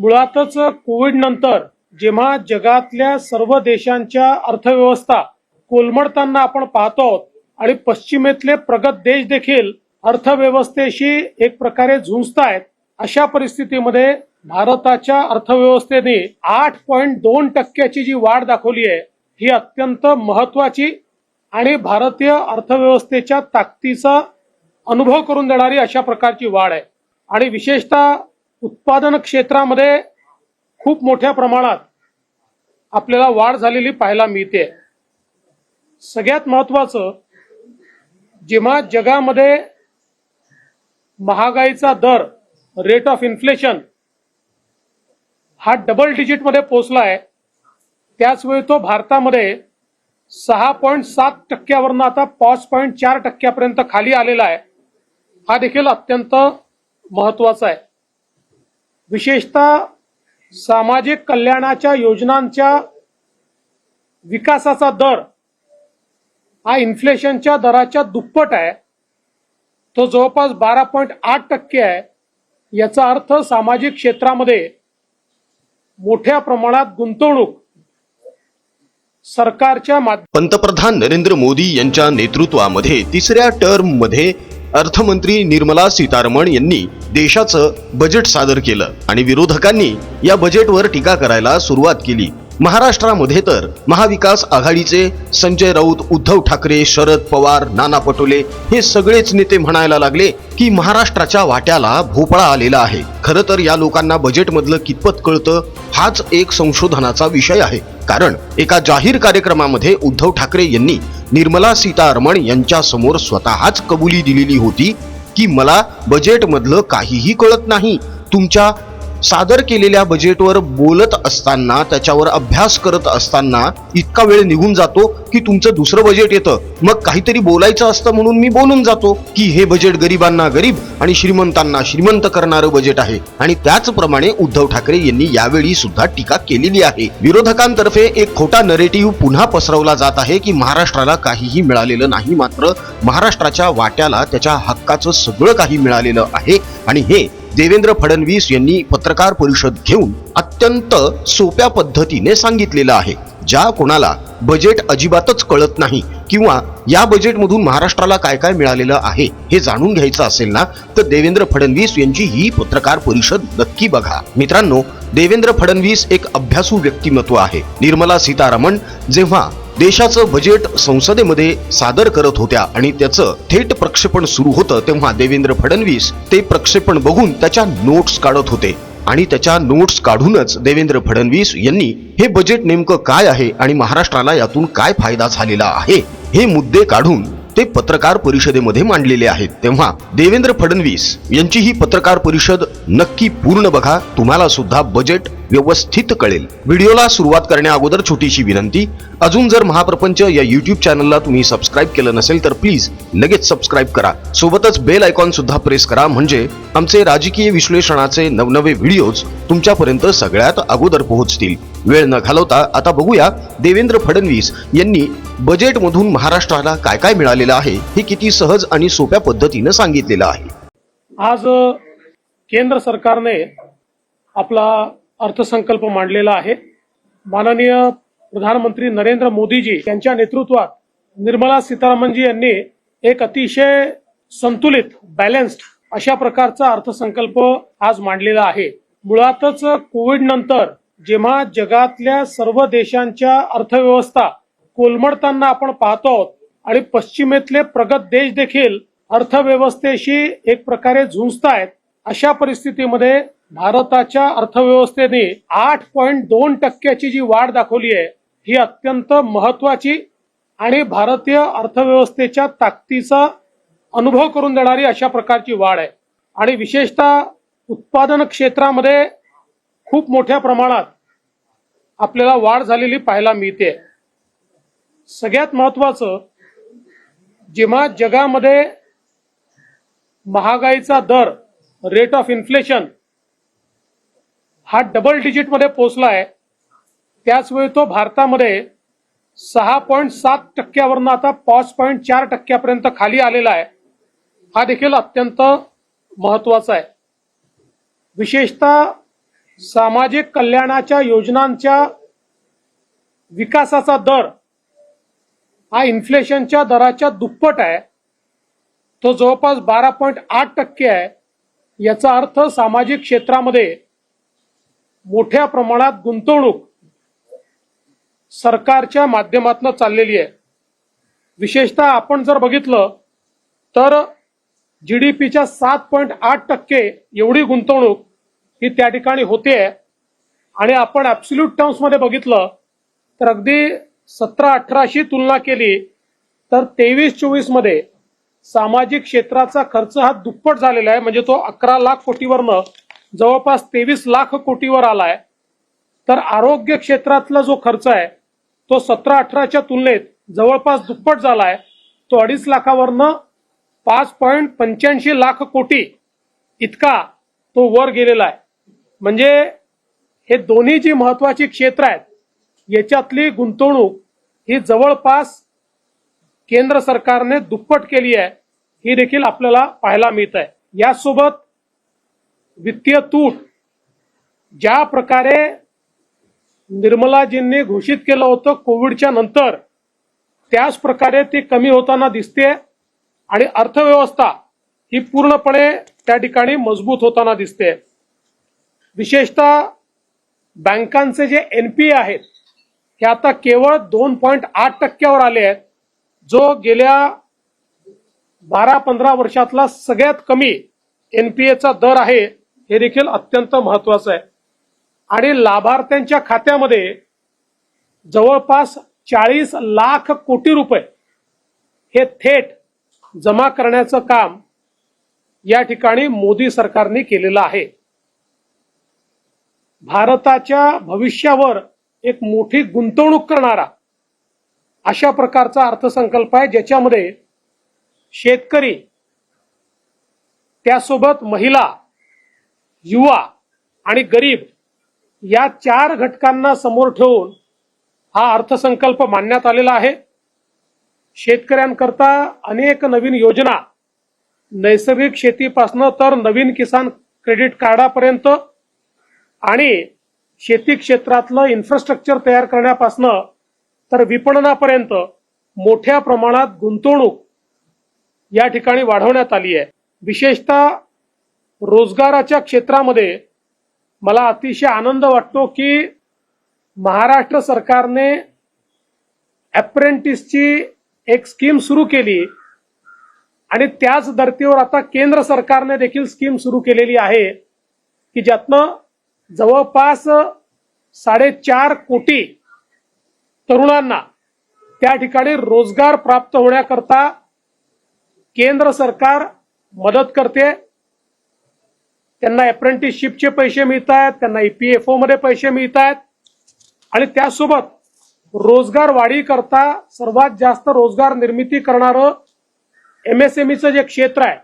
मुळातच कोविड नंतर जेव्हा जगातल्या सर्व देशांच्या अर्थव्यवस्था कोलमडताना आपण पाहतो आहोत आणि पश्चिमेतले प्रगत देश देखील अर्थव्यवस्थेशी एक प्रकारे झुंजतायत अशा परिस्थितीमध्ये भारताच्या अर्थव्यवस्थेने आठ पॉईंट दोन टक्क्याची जी वाढ दाखवली आहे ही अत्यंत महत्वाची आणि भारतीय अर्थव्यवस्थेच्या ताकदीचा अनुभव करून देणारी अशा प्रकारची वाढ आहे. आणि विशेषतः उत्पादन क्षेत्रामध्ये खूप मोठ्या प्रमाणात आपल्याला वाढ झालेली पाहायला मिळते. सगळ्यात महत्वाचं जेव्हा जगामध्ये महागाईचा दर रेट ऑफ इन्फ्लेशन हा डबल डिजिटमध्ये पोचला आहे त्याचवेळी तो भारतामध्ये सहा पॉईंट सात टक्क्यावरनं आता पाच पॉईंट चार टक्क्यापर्यंत खाली आलेला आहे. हा देखील अत्यंत महत्त्वाचा आहे. विशेषतः सामाजिक कल्याणाच्या योजनांच्या विकासाचा दर हा इन्फ्लेशनच्या दराच्या दुप्पट आहे. तो जवळपास बारा पॉईंट आठ टक्के आहे. याचा अर्थ सामाजिक क्षेत्रामध्ये मोठ्या प्रमाणात गुंतवणूक सरकारच्या पंतप्रधान नरेंद्र मोदी यांच्या नेतृत्वामध्ये तिसऱ्या टर्ममध्ये अर्थमंत्री निर्मला सीतारमण यांनी देशाचं बजेट सादर केलं आणि विरोधकांनी या बजेटवर टीका करायला सुरुवात केली. महाराष्ट्रामध्ये तर महाविकास आघाडीचे संजय राऊत उद्धव ठाकरे शरद पवार नाना पटोले हे सगळेच नेते म्हणायला लागले की महाराष्ट्राच्या वाट्याला भोपळा आलेला आहे. खरं तर या लोकांना बजेटमधलं कितपत कळतं हाच एक संशोधनाचा विषय आहे. कारण एका जाहीर कार्यक्रमामध्ये उद्धव ठाकरे यांनी निर्मला सीतारमण यांच्या समोर स्वतःच कबुली दिलेली होती की मला बजेटमधलं काहीही कळत नाही. तुमच्या सादर केलेल्या बजेटवर बोलत असताना त्याच्यावर अभ्यास करत असताना इतका वेळ निघून जातो की तुमचं दुसरं बजेट येतं. मग काहीतरी बोलायचं असतं म्हणून मी बोलून जातो की हे बजेट गरिबांना गरीब आणि श्रीमंतांना श्रीमंत करणारं बजेट आहे. आणि त्याचप्रमाणे उद्धव ठाकरे यांनी यावेळी सुद्धा टीका केलेली आहे. विरोधकांतर्फे एक खोटा नरेटिव्ह पुन्हा पसरवला जात आहे की महाराष्ट्राला काहीही मिळालेलं नाही मात्र महाराष्ट्राच्या वाट्याला त्याच्या हक्काचं सगळं काही मिळालेलं आहे. आणि हे देवेंद्र फडणवीस यांनी पत्रकार परिषद घेऊन अत्यंत सोप्या पद्धतीने सांगितलेलं आहे. ज्या कोणाला बजेट अजिबातच कळत नाही किंवा या बजेटमधून महाराष्ट्राला काय काय मिळालेलं आहे हे जाणून घ्यायचं असेल ना तर देवेंद्र फडणवीस यांची ही पत्रकार परिषद नक्की बघा. मित्रांनो देवेंद्र फडणवीस एक अभ्यासू व्यक्तिमत्व आहे. निर्मला सीतारामन जेव्हा देशाचं बजेट संसदेमध्ये सादर करत होत्या आणि त्याचं थेट प्रक्षेपण सुरू होतं तेव्हा देवेंद्र फडणवीस ते प्रक्षेपण बघून त्याच्या नोट्स काढत होते. आणि त्याच्या नोट्स काढूनच देवेंद्र फडणवीस यांनी हे बजेट नेमकं काय आहे आणि महाराष्ट्राला यातून काय फायदा झालेला आहे हे मुद्दे काढून ते पत्रकार परिषदेमध्ये मांडलेले आहेत. तेव्हा देवेंद्र फडणवीस यांची ही पत्रकार परिषद नक्की पूर्ण बघा. तुम्हाला सुद्धा बजेट व्यवस्थित कळेल. व्हिडिओला सुरुवात करण्या अगोदर छोटीशी विनंती अजून जर महाप्रपंच या युट्यूब चॅनलला तुम्ही सबस्क्राईब केलं नसेल तर प्लीज लगेच सबस्क्राईब करा. सोबतच बेल आयकॉन सुद्धा प्रेस करा. म्हणजे आमचे राजकीय विश्लेषणाचे नवनवे व्हिडिओज तुमच्यापर्यंत सगळ्यात अगोदर पोहोचतील. वेळ न घालवता आता बघूया देवेंद्र फडणवीस यांनी बजेटमधून महाराष्ट्राला काय काय मिळालेलं आहे हे किती सहज आणि सोप्या पद्धतीनं सांगितलेलं आहे. आज केंद्र सरकारने आपला अर्थसंकल्प मांडलेला आहे. माननीय प्रधानमंत्री नरेंद्र मोदीजी यांच्या नेतृत्वात निर्मला सीतारामनजी यांनी एक अतिशय संतुलित बॅलन्स्ड अशा प्रकारचा अर्थसंकल्प आज मांडलेला आहे. मुळातच कोविड नंतर जेव्हा जगातल्या सर्व देशांच्या अर्थव्यवस्था कोलमडताना आपण पाहतो आहोत आणि पश्चिमेतले प्रगत देश देखील अर्थव्यवस्थेशी एक प्रकारे झुंजतायत अशा परिस्थितीमध्ये भारताच्या अर्थव्यवस्थेने आठ पॉईंट दोन टक्क्याची जी वाढ दाखवली आहे ही अत्यंत महत्वाची आणि भारतीय अर्थव्यवस्थेच्या ताकदीचा अनुभव करून देणारी अशा प्रकारची वाढ आहे. आणि विशेषतः उत्पादन क्षेत्रामध्ये खूप मोठ्या प्रमाणात आपल्याला वाढ झालेली पाहायला मिळते. सगळ्यात महत्वाचं जेव्हा जगामध्ये महागाईचा दर रेट ऑफ इन्फ्लेशन हा डबल डिजिटमध्ये पोहोचला आहे त्याचवेळी तो भारतामध्ये सहा पॉईंट सात टक्क्यावरनं आता पाच पॉईंट चार टक्क्यापर्यंत खाली आलेला आहे. हा देखील अत्यंत महत्त्वाचा आहे. विशेषतः सामाजिक कल्याणाच्या योजनांच्या विकासाचा दर हा इन्फ्लेशनच्या दराच्या दुप्पट आहे. तो जवळपास बारा पॉईंट आठ टक्के आहे. याचा अर्थ सामाजिक क्षेत्रामध्ये मोठ्या प्रमाणात गुंतवणूक सरकारच्या माध्यमातून चाललेली आहे. विशेषतः आपण जर बघितलं तर जी डी पीच्या सात पॉईंट आठ टक्के एवढी गुंतवणूक ही त्या ठिकाणी होते. आणि आपण ॲब्सल्यूट टर्म्समध्ये बघितलं तर अगदी सतरा अठराशी तुलना केली तर तेवीस चोवीसमध्ये सामाजिक क्षेत्राचा खर्च हा दुप्पट झालेला आहे. म्हणजे तो अकरा लाख कोटीवरनं जवळपास तेवीस लाख कोटीवर आलाय. तर आरोग्य क्षेत्रातला जो खर्च आहे तो सतरा अठराच्या तुलनेत जवळपास दुप्पट झालाय. तो अडीच लाखावरनं पाच पॉईंट पंच्याऐंशी लाख कोटी इतका तो वर गेलेला आहे. म्हणजे हे दोन्ही जी महत्वाची क्षेत्र आहेत याच्यातली गुंतवणूक ही जवळपास केंद्र सरकारने दुप्पट केली आहे. ही देखील आपल्याला पाहायला मिळत आहे यासोबत वित्तीय तूट ज्या प्रकारे निर्मलाजींनी घोषित केलं होतं कोविडच्या नंतर त्याच प्रकारे ती कमी होताना दिसते आणि अर्थव्यवस्था ही पूर्णपणे त्या ठिकाणी मजबूत होताना दिसते. विशेषतः बँकांचे जे एनपीए आहेत हे आता केवळ दोन पॉईंट आठ टक्क्यावर आले आहेत जो गेल्या बारा पंधरा वर्षातला सगळ्यात कमी एनपीएचा दर आहे. हे देखील अत्यंत महत्वाचं आहे. आणि लाभार्थ्यांच्या खात्यामध्ये जवळपास चाळीस लाख कोटी रुपये हे थेट जमा करण्याचं काम या ठिकाणी मोदी सरकारने केलेलं आहे. भारताच्या भविष्यावर एक मोठी गुंतवणूक करणारा अशा प्रकारचा अर्थसंकल्प आहे ज्याच्यामध्ये शेतकरी त्यासोबत महिला युवा आणि गरीब या चार घटकांना समोर ठेवून हा अर्थसंकल्प मांडण्यात आलेला आहे. शेतकऱ्यांकरता अनेक नवीन योजना. नैसर्गिक शेतीपासनं तर नवीन किसान क्रेडिट कार्डापर्यंत आणि शेती क्षेत्रातलं इन्फ्रास्ट्रक्चर तयार करण्यापासनं तर विपणनापर्यंत मोठ्या प्रमाणात गुंतवणूक या ठिकाणी वाढवण्यात आली आहे. विशेषतः रोजगाराच्या क्षेत्रामध्ये मला अतिशय आनंद वाटतो की महाराष्ट्र सरकारने अप्रेंटिसची एक स्कीम सुरू केली आणि त्याच धर्तीवर आता केंद्र सरकारने देखील स्कीम सुरू केलेली आहे की ज्यातनं जवळपास साडेचार कोटी तरुणांना त्या ठिकाणी रोजगार प्राप्त होण्याकरता केंद्र सरकार मदत करते. त्यांना अप्रेंटिसशिपचे पैसे मिळत आहेत त्यांना ईपीएफओ मध्ये पैसे मिळत आहेत आणि त्यासोबत रोजगार वाढी करता सर्वात जास्त रोजगार निर्मिती करणारं एमएसएमईचं जे क्षेत्र आहे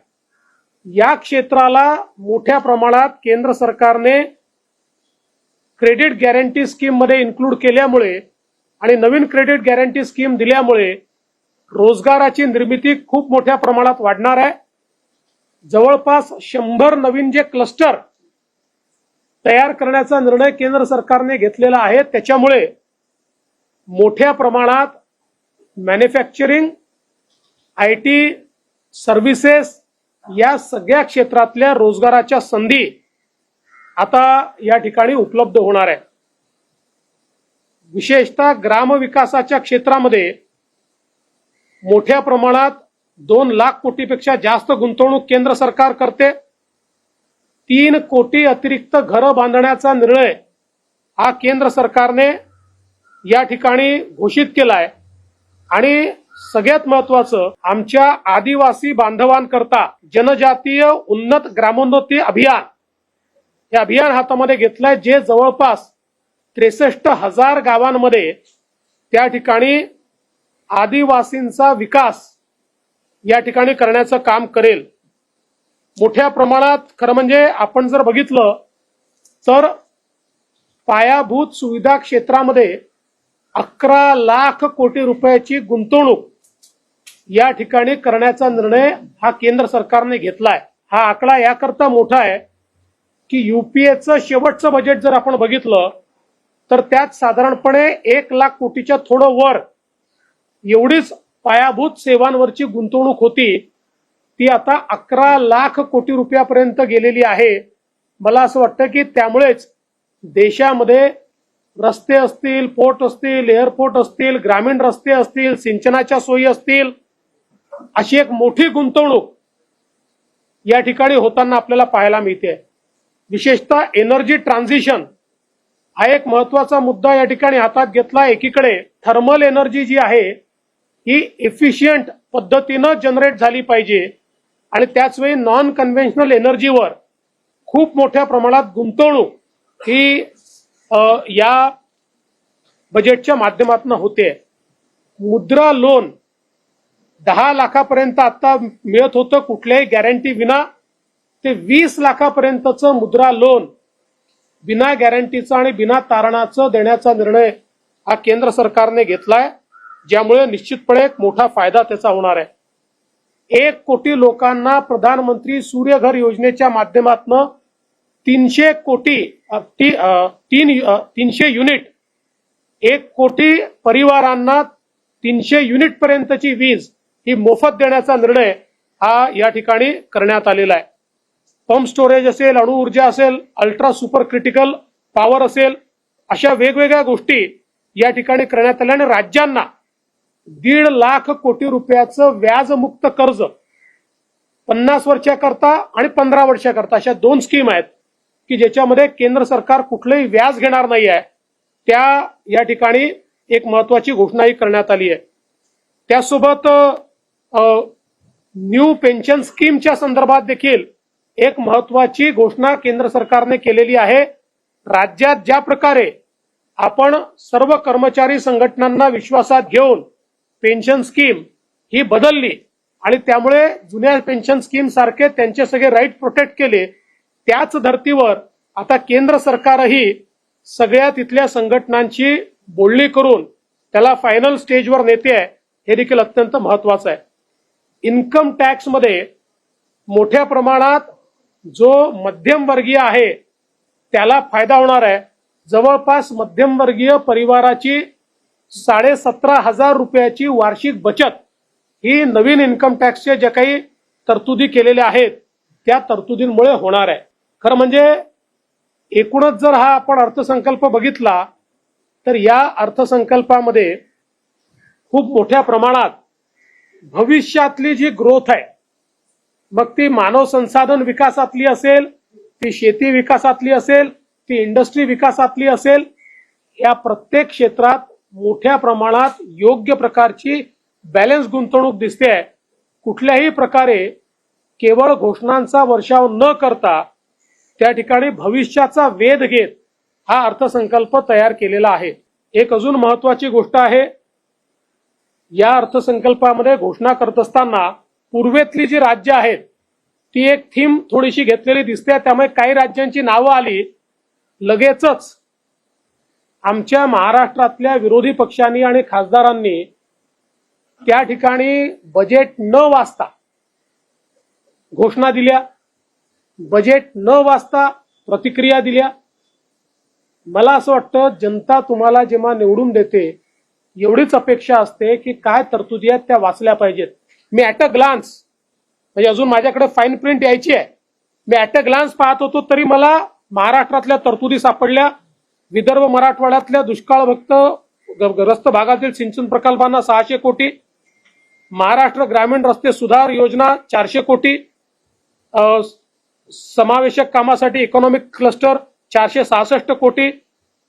या क्षेत्राला मोठ्या प्रमाणात केंद्र सरकारने क्रेडिट गॅरंटी स्कीममध्ये इन्क्लूड केल्यामुळे आणि नवीन क्रेडिट गॅरंटी स्कीम दिल्यामुळे रोजगाराची निर्मिती खूप मोठ्या प्रमाणात वाढणार आहे. जवळपास शंभर नवीन जे क्लस्टर तयार करण्याचा निर्णय केंद्र सरकारने घेतलेला आहे त्याच्यामुळे मोठ्या प्रमाणात मॅन्युफॅक्चरिंग आय टी सर्व्हिसेस या सगळ्या क्षेत्रातल्या रोजगाराच्या संधी आता या ठिकाणी उपलब्ध होणार आहे विशेषतः ग्रामविकासाच्या क्षेत्रामध्ये मोठ्या प्रमाणात दोन लाख कोटीपेक्षा जास्त गुंतवणूक केंद्र सरकार करते. तीन कोटी अतिरिक्त घरं बांधण्याचा निर्णय हा केंद्र सरकारने या ठिकाणी घोषित केलाय. आणि सगळ्यात महत्वाचं आमच्या आदिवासी बांधवांकरता जनजातीय उन्नत ग्रामोन्नती अभियान. हे अभियान हातामध्ये घेतलंय जे जवळपास त्रेसष्ट हजार गावांमध्ये त्या ठिकाणी आदिवासींचा विकास या ठिकाणी करण्याचं काम करेल. मोठ्या प्रमाणात खरं म्हणजे आपण जर बघितलं तर पायाभूत सुविधा क्षेत्रामध्ये अकरा लाख कोटी रुपयाची गुंतवणूक या ठिकाणी करण्याचा निर्णय हा केंद्र सरकारने घेतलाय. हा आकडा याकरता मोठा आहे की युपीएचं शेवटचं बजेट जर आपण बघितलं तर त्यात साधारणपणे एक लाख कोटीच्या थोडं वर एवढीच पायाभूत सेवांवरची गुंतवणूक होती. ती आता अकरा लाख कोटी रुपयापर्यंत गेलेली आहे. मला असं वाटतं की त्यामुळेच देशामध्ये रस्ते असतील पोर्ट असतील एअरपोर्ट असतील ग्रामीण रस्ते असतील सिंचनाच्या सोयी असतील अशी एक मोठी गुंतवणूक या ठिकाणी होताना आपल्याला पाहायला मिळते. विशेषतः एनर्जी ट्रान्झिशन हा एक महत्त्वाचा मुद्दा या ठिकाणी हातात घेतला. एकीकडे थर्मल एनर्जी जी आहे ही एफिशियंट पद्धतीनं जनरेट झाली पाहिजे. आणि त्याच वेळी नॉन कन्व्हेन्शनल एनर्जीवर खूप मोठ्या प्रमाणात गुंतवणूक ही या बजेटच्या माध्यमातून होते. मुद्रा लोन दहा लाखापर्यंत आता मिळत होतं कुठल्याही गॅरंटी विना. ते वीस लाखापर्यंतचं मुद्रा लोन बिना गॅरंटीचं आणि बिना तारणाचं देण्याचा निर्णय हा केंद्र सरकारने घेतलाय. ज्यामुळे निश्चितपणे एक मोठा फायदा त्याचा होणार आहे. एक कोटी लोकांना प्रधानमंत्री सूर्यघर योजनेच्या माध्यमातून तीनशे कोटी ती- तीन तीनशे युनिट एक कोटी परिवारांना तीनशे युनिट पर्यंतची वीज ही मोफत देण्याचा निर्णय हा या ठिकाणी करण्यात आलेला आहे. पंप स्टोरेज असेल अणुऊर्जा असेल अल्ट्रा सुपर क्रिटिकल पॉवर असेल अशा वेगवेगळ्या गोष्टी या ठिकाणी करण्यात आल्या आणि राज्यांना दीड लाख कोटी रुपयाचं व्याजमुक्त कर्ज पन्नास वर्षाकरता आणि पंधरा वर्षाकरता अशा दोन स्कीम आहेत की ज्याच्यामध्ये केंद्र सरकार कुठलंही व्याज घेणार नाही आहे त्या या ठिकाणी एक महत्वाची घोषणाही करण्यात आली आहे. त्यासोबत न्यू पेन्शन स्कीमच्या संदर्भात देखील एक महत्वाची घोषणा केंद्र सरकारने केलेली आहे. राज्यात ज्या प्रकारे आपण सर्व कर्मचारी संघटनांना विश्वासात घेऊन पेन्शन स्कीम ही बदलली आणि त्यामुळे जुन्या पेन्शन स्कीम सारखे त्यांचे सगळे राईट प्रोटेक्ट केले त्याच धर्तीवर आता केंद्र सरकारही सगळ्या तिथल्या संघटनांची बोलणी करून त्याला फायनल स्टेजवर नेते आहे हे देखील अत्यंत महत्वाचं आहे. इन्कम टॅक्समध्ये मोठ्या प्रमाणात जो मध्यमवर्गीय आहे त्याला फायदा होणार आहे. जवळपास मध्यमवर्गीय परिवाराची साडेसतरा हजार रुपयाची वार्षिक बचत ही नवीन इन्कम टॅक्सच्या ज्या काही तरतुदी केलेल्या आहेत त्या तरतुदींमुळे होणार आहे. खरं म्हणजे एकूणच जर हा आपण अर्थसंकल्प बघितला तर या अर्थसंकल्पामध्ये खूप मोठ्या प्रमाणात भविष्यातली जी ग्रोथ आहे मग ती मानव संसाधन विकासातली असेल ती शेती विकासातली असेल ती इंडस्ट्री विकासातली असेल या प्रत्येक क्षेत्रात मोठ्या प्रमाणात योग्य प्रकारची बॅलन्स गुंतवणूक दिसते आहे. कुठल्याही प्रकारे केवळ घोषणांचा वर्षाव न करता त्या ठिकाणी भविष्याचा वेध घेत हा अर्थसंकल्प तयार केलेला आहे. एक अजून महत्वाची गोष्ट आहे या अर्थसंकल्पामध्ये घोषणा करत असताना पूर्वेतली जी राज्य आहेत ती एक थीम थोडीशी घेतलेली दिसते त्यामुळे काही राज्यांची नावं आली लगेचच आमच्या महाराष्ट्रातल्या विरोधी पक्षांनी आणि खासदारांनी त्या ठिकाणी बजेट न वाचता घोषणा दिल्या बजेट न वाचता प्रतिक्रिया दिल्या. मला असं वाटतं जनता तुम्हाला जेव्हा निवडून देते एवढीच अपेक्षा असते की काय तरतुदी आहेत त्या वाचल्या पाहिजेत. मी ऍट अ ग्लान्स म्हणजे अजून माझ्याकडे फाईन प्रिंट यायची आहे. मी ऍट अ ग्लान्स पाहत होतो तरी मला महाराष्ट्रातल्या तरतुदी सापडल्या. विदर्भ मराठवाड्यातल्या दुष्काळभक्त ग- ग्रस्त भागातील सिंचन प्रकल्पांना सहाशे कोटी महाराष्ट्र ग्रामीण रस्ते सुधार योजना चारशे कोटी समावेशक कामासाठी इकॉनॉमिक क्लस्टर चारशे सहासष्ट कोटी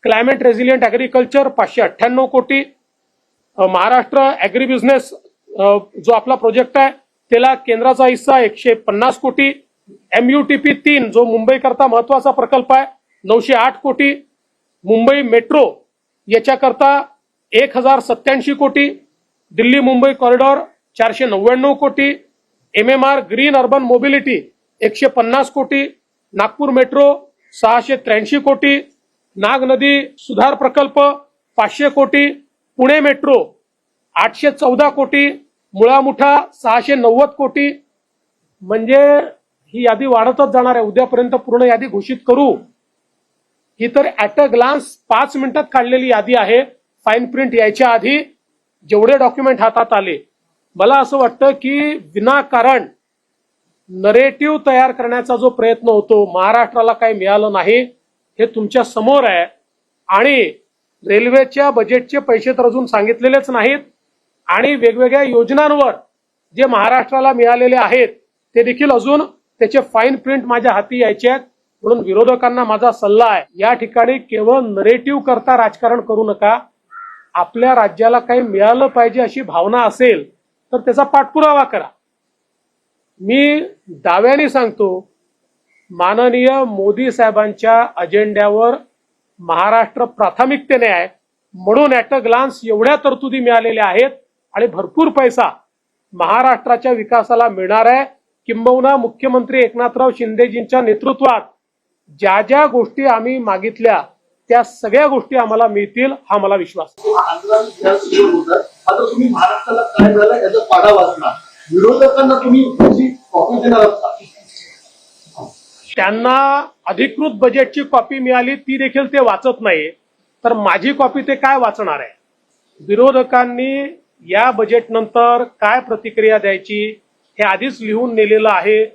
क्लायमेट रेझिलियंट ऍग्रिकल्चर पाचशे अठ्ठ्याण्णव कोटी महाराष्ट्र ॲग्री बिझनेस जो आपला प्रोजेक्ट आहे त्याला केंद्राचा हिस्सा एकशे पन्नास कोटी एमयूटीपी तीन जो मुंबईकरता महत्त्वाचा प्रकल्प आहे नऊशे आठ कोटी मुंबई मेट्रो याच्याकरता एक हजार सत्याऐंशी कोटी दिल्ली मुंबई कॉरिडॉर चारशे नव्याण्णव कोटी M M R green urban mobility एकशे पन्नास कोटी नागपूर मेट्रो सहाशे त्र्याऐंशी कोटी नाग नदी सुधार प्रकल्प पाचशे कोटी पुणे मेट्रो आठशे चौदा कोटी मुळामुठा सहाशे नव्वद कोटी. म्हणजे ही यादी वाढतच जाणार आहे. उद्यापर्यंत पूर्ण यादी घोषित करू. ही तर ऍट अ ग्लान्स पाच मिनिटात काढलेली यादी आहे. फाईन प्रिंट यायच्या आधी जेवढे डॉक्युमेंट हातात आले. मला असं वाटतं की विनाकारण नरेटिव्ह तयार करण्याचा जो प्रयत्न होतो महाराष्ट्राला काही मिळालं नाही हे तुमच्यासमोर आहे. आणि रेल्वेच्या बजेटचे पैसे तर अजून सांगितलेलेच नाहीत. आणि वेगवेगळ्या योजनांवर जे महाराष्ट्राला मिळालेले आहेत ते देखील अजून त्याचे फाईन प्रिंट माझ्या हाती यायचे आहेत. म्हणून विरोधकांना माझा सल्ला आहे या ठिकाणी केवळ नरेटिव्ह करता राजकारण करू नका. आपल्या राज्याला काही मिळालं पाहिजे अशी भावना असेल तर त्याचा पाठपुरावा करा. मी दाव्याने सांगतो माननीय मोदी साहेबांच्या अजेंड्यावर महाराष्ट्र प्राथमिकतेने आहे. म्हणून ॲट अ ग्लान्स एवढ्या तरतुदी मिळालेल्या आहेत आणि भरपूर पैसा महाराष्ट्राच्या विकासाला मिळणार आहे. किंबहुना मुख्यमंत्री एकनाथराव शिंदेजींच्या नेतृत्वात ज्या ज्या गोष्टी आम्ही मागितल्या त्या सगळ्या गोष्टी आम्हाला मिळतील हा मला विश्वास विरोधकांना त्यांना अधिकृत बजेटची कॉपी मिळाली ती देखील ते वाचत नाही. तर माझी कॉपी ते काय वाचणार आहे? विरोधकांनी या बजेट नंतर काय प्रतिक्रिया द्यायची हे आधीच लिहून नेलेलं आहे.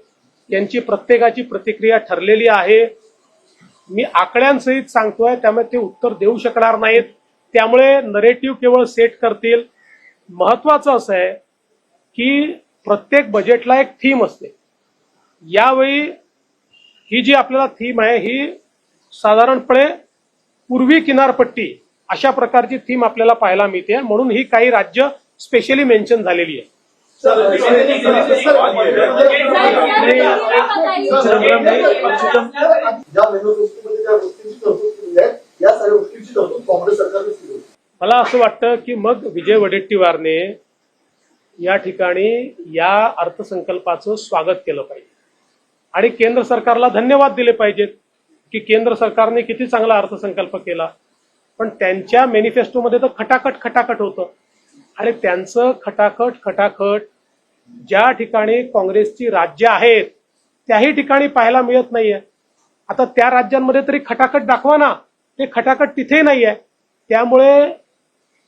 यांची प्रत्येकाची प्रतिक्रिया ठरलेली आहे. मी आकड्यांसहित सांगतोय त्यामुळे ते उत्तर देऊ शकणार नाहीत त्यामुळे नरेटिव्ह केवळ सेट करतील महत्वाचं असं आहे की प्रत्येक बजेटला एक थीम असते यावेळी ही जी आपल्याला थीम आहे ही साधारणपणे पूर्वी किनारपट्टी अशा प्रकारची थीम आपल्याला पाहायला मिळते म्हणून ही काही राज्य स्पेशली मेन्शन झालेली आहे सर, ज्या गोष्टींची तरतूद केली आहे या सगळ्या गोष्टींची तरतूद काँग्रेस सरकारने केली होती. मला असं वाटतं की मग विजय वडेट्टीवारने या ठिकाणी या अर्थसंकल्पाचं स्वागत केलं पाहिजे. आणि केंद्र सरकारला धन्यवाद दिले पाहिजेत की केंद्र सरकारने किती चांगला अर्थसंकल्प केला. पण त्यांच्या मॅनिफेस्टोमध्ये तर खटाखट खटाखट होतं. आणि त्यांचं खटाखट खटाखट ज्या ठिकाणी काँग्रेसची राज्य आहेत त्याही ठिकाणी पाहायला मिळत नाहीये. आता त्या राज्यांमध्ये तरी खटाखट दाखवा ना. ते खटाखट तिथे नाहीये. त्यामुळे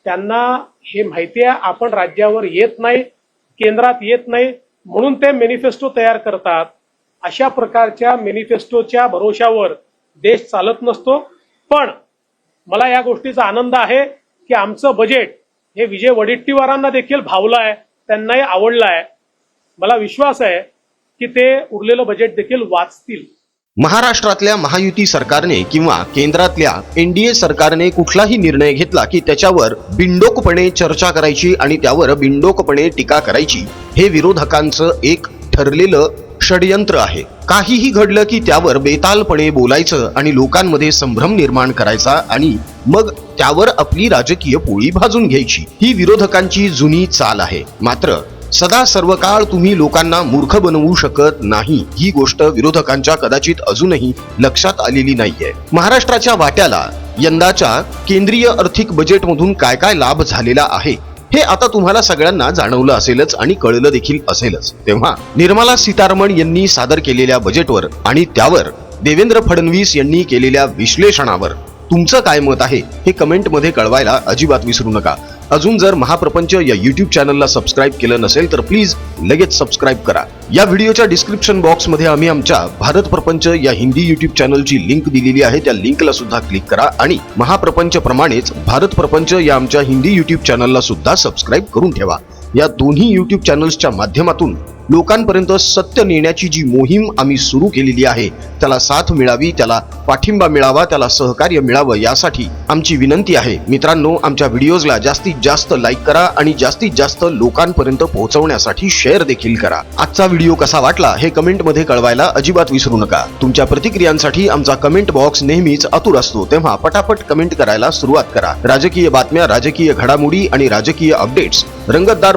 त्यांना हे माहिती आहे आपण राज्यावर येत नाही केंद्रात येत नाही म्हणून ते मेनिफेस्टो तयार करतात. अशा प्रकारच्या मेनिफेस्टोच्या भरोशावर देश चालत नसतो. पण मला या गोष्टीचा आनंद आहे की आमचं बजेट हे विजय वडेट्टीवारांना देखील भावलं आहे त्यांनाही आवडलं आहे. मला विश्वास आहे की ते उरलेलं बजेट देखील वाचतील. महाराष्ट्रातल्या महायुती सरकारने किंवा केंद्रातल्या एनडीए सरकारने कुठलाही निर्णय घेतला की त्याच्यावर बिंडोकपणे चर्चा करायची आणि त्यावर बिंडोकपणे टीका करायची हे विरोधकांचं एक ठरलेलं षडयंत्र आहे. काहीही घडलं की त्यावर बेतालपणे बोलायचं आणि लोकांमध्ये संभ्रम निर्माण करायचा आणि मग त्यावर आपली राजकीय पोळी भाजून घ्यायची ही विरोधकांची जुनी चाल आहे. मात्र सदा सर्व काळ तुम्ही लोकांना मूर्ख बनवू शकत नाही. ही गोष्ट विरोधकांच्या कदाचित अजूनही लक्षात आलेली नाहीये. महाराष्ट्राच्या वाट्याला यंदाच्या केंद्रीय आर्थिक बजेटमधून काय काय लाभ झालेला आहे हे आता तुम्हाला सगळ्यांना जाणवलं असेलच आणि कळलं देखील असेलच. तेव्हा निर्मला सीतारमण यांनी सादर केलेल्या बजेटवर आणि त्यावर देवेंद्र फडणवीस यांनी केलेल्या विश्लेषणावर तुमचं काय मत आहे हे कमेंटमध्ये कळवायला अजिबात विसरू नका. अजून जर महाप्रपंच या युट्यूब चॅनलला सबस्क्राईब केलं नसेल तर प्लीज लगेच सबस्क्राईब करा. या व्हिडिओच्या डिस्क्रिप्शन बॉक्समध्ये आम्ही आमच्या भारत प्रपंच या हिंदी युट्यूब चॅनलची लिंक दिलेली आहे. त्या लिंकला सुद्धा क्लिक करा आणि महाप्रपंच प्रमाणेच भारत प्रपंच या आमच्या हिंदी युट्यूब चॅनलला सुद्धा सबस्क्राईब करून ठेवा. या दोन्ही युट्यूब चॅनल्सच्या माध्यमातून लोकांपर्यंत सत्य नेण्याची जी मोहीम आम्ही सुरू केलेली आहे त्याला साथ मिळावी त्याला पाठिंबा मिळावा त्याला सहकार्य मिळावं यासाठी आमची विनंती आहे. मित्रांनो आमच्या व्हिडिओजला जास्तीत जास्त लाईक करा आणि जास्तीत जास्त लोकांपर्यंत पोहोचवण्यासाठी शेअर देखील करा. आजचा व्हिडिओ कसा वाटला हे कमेंटमध्ये कळवायला अजिबात विसरू नका. तुमच्या प्रतिक्रियांसाठी आमचा कमेंट बॉक्स नेहमीच आतुर असतो तेव्हा पटापट कमेंट करायला सुरुवात करा. राजकीय बातम्या राजकीय घडामोडी आणि राजकीय अपडेट्स रंगतदार